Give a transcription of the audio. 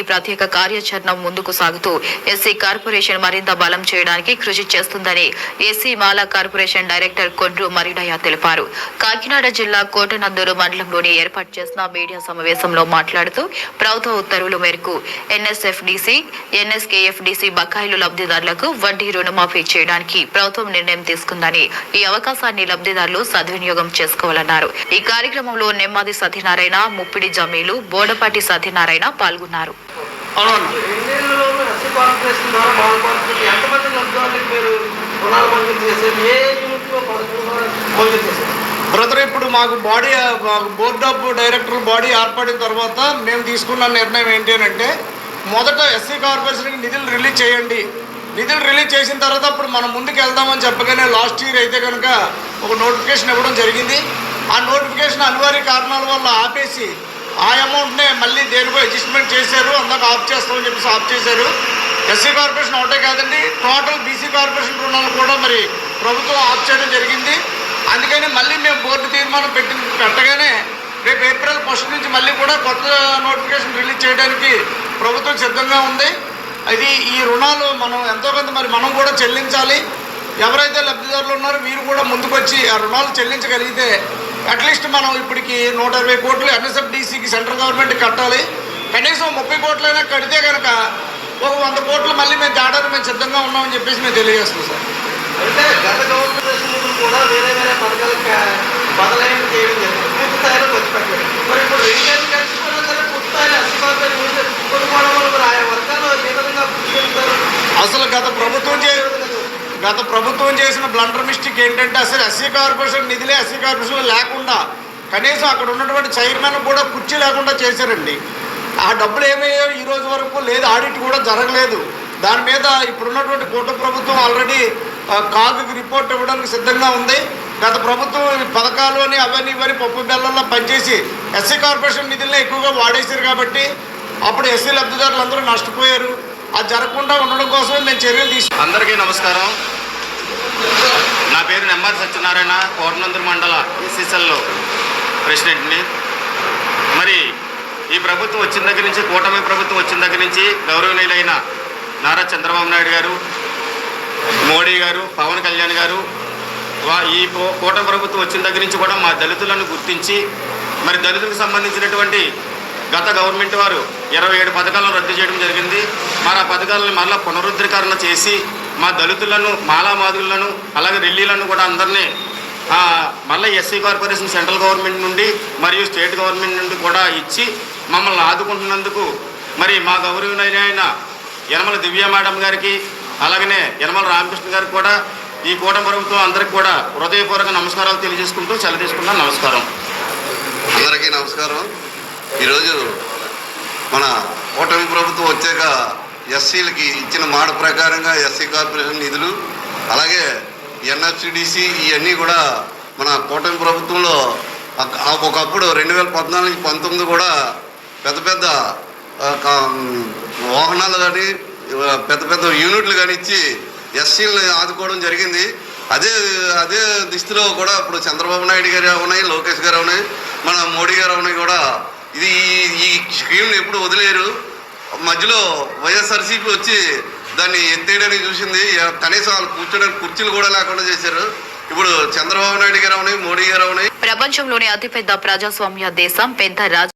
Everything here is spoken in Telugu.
ఈ ప్రత్యేక కార్యాచరణ ముందుకు సాగుతూ ఎస్సీ కార్పొరేషన్ మరింత బలం చేయడానికి కృషి చేస్తుందని ఎస్సీ మాలా కార్పొరేషన్ డైరెక్టర్ కొండ్రు మరిడయ్య తెలిపారు. కాకినాడ జిల్లా కోటనందూరు మండలంలోని ఏర్పాటు చేసిన మీడియా సమావేశంలో మాట్లాడుతూ ప్రభుత్వ ఉత్తర్వుల మేరకు ఎన్ఎస్ఎఫ్డిసి ఎన్ఎస్కేఎఫ్డిసి బకాయిలు లబ్ధిదారులకు వడ్డీ రుణమాఫీ చేయడానికి ప్రభుత్వం నిర్ణయం తీసుకుందని ఈ అవకాశాన్ని లబ్ధిదారులు సద్వినియోగం చేసుకోవాలన్నారు. ఈ కార్యక్రమంలో నెమ్మది సత్యనారాయణ ముప్పిడి జమీలు బోడపాటి సత్యనారాయణ పాల్గొన్నారు. రెండేళ్ళలోనూ ఎస్సీ కార్పొరేషన్ ద్వారా కార్పొరేషన్ ఎంతమంది లబ్ధిదారులకు మీరు రుణాలు మంజూరు చేశారు? ఏ యూనిట్లో పథకం మంజూరు చేశారు. బ్రదర్ ఇప్పుడు మాకు body board of director body ఏర్పడిన తర్వాత మేము తీసుకున్న నిర్ణయం ఏంటి అని అంటే మొదట ఎస్సీ కార్పొరేషన్కి నిధులు రిలీజ్ చేయండి. నిధులు రిలీజ్ చేసిన తర్వాత అప్పుడు మనం ముందుకు వెళ్దామని చెప్పగానే లాస్ట్ ఇయర్ అయితే కనుక ఒక నోటిఫికేషన్ ఇవ్వడం జరిగింది. ఆ నోటిఫికేషన్ అనివార్య కారణాల వల్ల ఆపేసి ఆ అమౌంట్నే మళ్ళీ దేనికో అడ్జస్ట్మెంట్ చేశారు అందాక ఆఫ్ చేస్తామని చెప్పేసి ఆఫ్ చేశారు. ఎస్సీ కార్పొరేషన్ ఒకటే కాదండి టోటల్ బీసీ కార్పొరేషన్ రుణాలు కూడా మరి ప్రభుత్వం ఆఫ్ చేయడం జరిగింది. అందుకని మళ్ళీ మేము బోర్డు తీర్మానం పెట్టి పెట్టగానే రేపు ఏప్రిల్ ఫస్ట్ నుంచి మళ్ళీ కూడా కొత్త నోటిఫికేషన్ రిలీజ్ చేయడానికి ప్రభుత్వం సిద్ధంగా ఉంది. అది ఈ రుణాలు మనం ఎంతో కొంత మరి మనం కూడా చెల్లించాలి. ఎవరైతే లబ్ధిదారులు ఉన్నారో మీరు కూడా ముందుకొచ్చి ఆ రుణాలు చెల్లించగలిగితే అట్లీస్ట్ మనం ఇప్పటికి నూట ఇరవై కోట్లు ఎన్ఎస్ఎఫ్డిసికి సెంట్రల్ గవర్నమెంట్ కట్టాలి. కనీసం ముప్పై కోట్లైనా కడితే కనుక ఒక వంద కోట్లు మళ్ళీ మేము తేడానికి మేము సిద్ధంగా ఉన్నామని చెప్పేసి మేము తెలియజేస్తున్నాం సార్. అంటే గత గవర్నమెంట్ కూడా వేరే వేరే పథకాలకు బదలాయింపు చేయడం జరిగింది. పూర్తి స్థాయిలో ఖర్చు పెట్టలేదు మరి ఇప్పుడు రెండేళ్ళు కలిసిపోయినా సరే పూర్తి స్థాయిలో ఎస్సీ కార్పొరేషన్ కొనుక్కోవడం వల్ల మరి ఆయా వర్గాలు ఏ విధంగా కృషి చేస్తారు? అసలు గత ప్రభుత్వం చే గత ప్రభుత్వం చేసిన బ్లండర్ మిస్టేక్ ఏంటంటే అసలు ఎస్సీ కార్పొరేషన్ నిధులే ఎస్సీ కార్పొరేషన్ లేకుండా కనీసం అక్కడ ఉన్నటువంటి చైర్మన్ కూడా కుర్చీ లేకుండా చేశారండి. ఆ డబ్బులు ఏమయ్యో ఈ రోజు వరకు లేదు ఆడిట్ కూడా జరగలేదు. దాని మీద ఇప్పుడున్నటువంటి కూటమి ప్రభుత్వం ఆల్రెడీ కాగుకి రిపోర్ట్ ఇవ్వడానికి సిద్ధంగా ఉంది. గత ప్రభుత్వం పథకాలు అని అవన్నీ ఇవన్నీ పప్పు బెల్లంలో పనిచేసి ఎస్సీ కార్పొరేషన్ నిధులనే ఎక్కువగా వాడేశారు కాబట్టి అప్పుడు ఎస్సీ లబ్ధిదారులు అందరూ నష్టపోయారు. అది జరగకుండా ఉండడం కోసమే మేము చర్యలు తీసుకు అందరికీ నమస్కారం. నా పేరు నెంబర్ సత్యనారాయణ కోరనందూరు మండల ఎస్ఎస్ఎల్లో ప్రెసిడెంట్ని. మరి ఈ ప్రభుత్వం వచ్చిన దగ్గర నుంచి కూటమి ప్రభుత్వం వచ్చిన దగ్గర నుంచి గౌరవనీయులైన నారా చంద్రబాబు నాయుడు గారు మోడీ గారు పవన్ కళ్యాణ్ గారు ఈ కూటమి ప్రభుత్వం వచ్చిన దగ్గర నుంచి కూడా మా దళితులను గుర్తించి మరి దళితులకు సంబంధించినటువంటి గత గవర్నమెంట్ వారు ఇరవై ఏడు పథకాలను రద్దు చేయడం జరిగింది. మరి ఆ పథకాలను మళ్ళీ పునరుద్ధీకరణ చేసి మా దళితులను మాలామాదులను అలాగే రెల్లీలను కూడా అందరినీ మళ్ళీ ఎస్సీ కార్పొరేషన్ సెంట్రల్ గవర్నమెంట్ నుండి మరియు స్టేట్ గవర్నమెంట్ నుండి కూడా ఇచ్చి మమ్మల్ని ఆదుకుంటున్నందుకు మరి మా గౌరవనీయులైన యనమల దివ్య మేడం గారికి అలాగనే యనమల రామకృష్ణ గారికి కూడా ఈ కూట ప్రభుత్వం అందరికి కూడా హృదయపూర్వక నమస్కారాలు తెలియజేసుకుంటూ సెలవు తీసుకున్నాను నమస్కారం. అందరికీ నమస్కారం. ఈరోజు మన కూటమి ప్రభుత్వం వచ్చాక ఎస్సీలకి ఇచ్చిన మాట ప్రకారంగా ఎస్సీ కార్పొరేషన్ నిధులు అలాగే ఎన్ఎఫ్సిడిసి ఇవన్నీ కూడా మన కూటమి ప్రభుత్వంలో ఒకప్పుడు రెండు వేల పద్నాలుగు పంతొమ్మిది కూడా పెద్ద పెద్ద వాహనాలు కానీ పెద్ద పెద్ద యూనిట్లు కానీ ఇచ్చి ఎస్సీలను ఆదుకోవడం జరిగింది. అదే అదే దిశలో కూడా ఇప్పుడు చంద్రబాబు నాయుడు గారు ఉన్నాయి లోకేష్ గారు ఉన్నాయి మన మోడీ గారు ఉన్నాయి కూడా ఇది ఈ- ఈ స్కీమ్ని ఎప్పుడు వదిలేరు. మధ్యలో వైఎస్ఆర్సీపీ వచ్చి దాన్ని ఎత్తేయడానికి చూసింది. కనీసం వాళ్ళు కూర్చోడానికి కుర్చీలు కూడా లేకుండా చేశారు. ఇప్పుడు చంద్రబాబు నాయుడు గారు ఉన్నాయి మోడీ గారు ఉన్నాయి. ప్రపంచంలోనే అతిపెద్ద ప్రజాస్వామ్య దేశం పెద్ద రాజ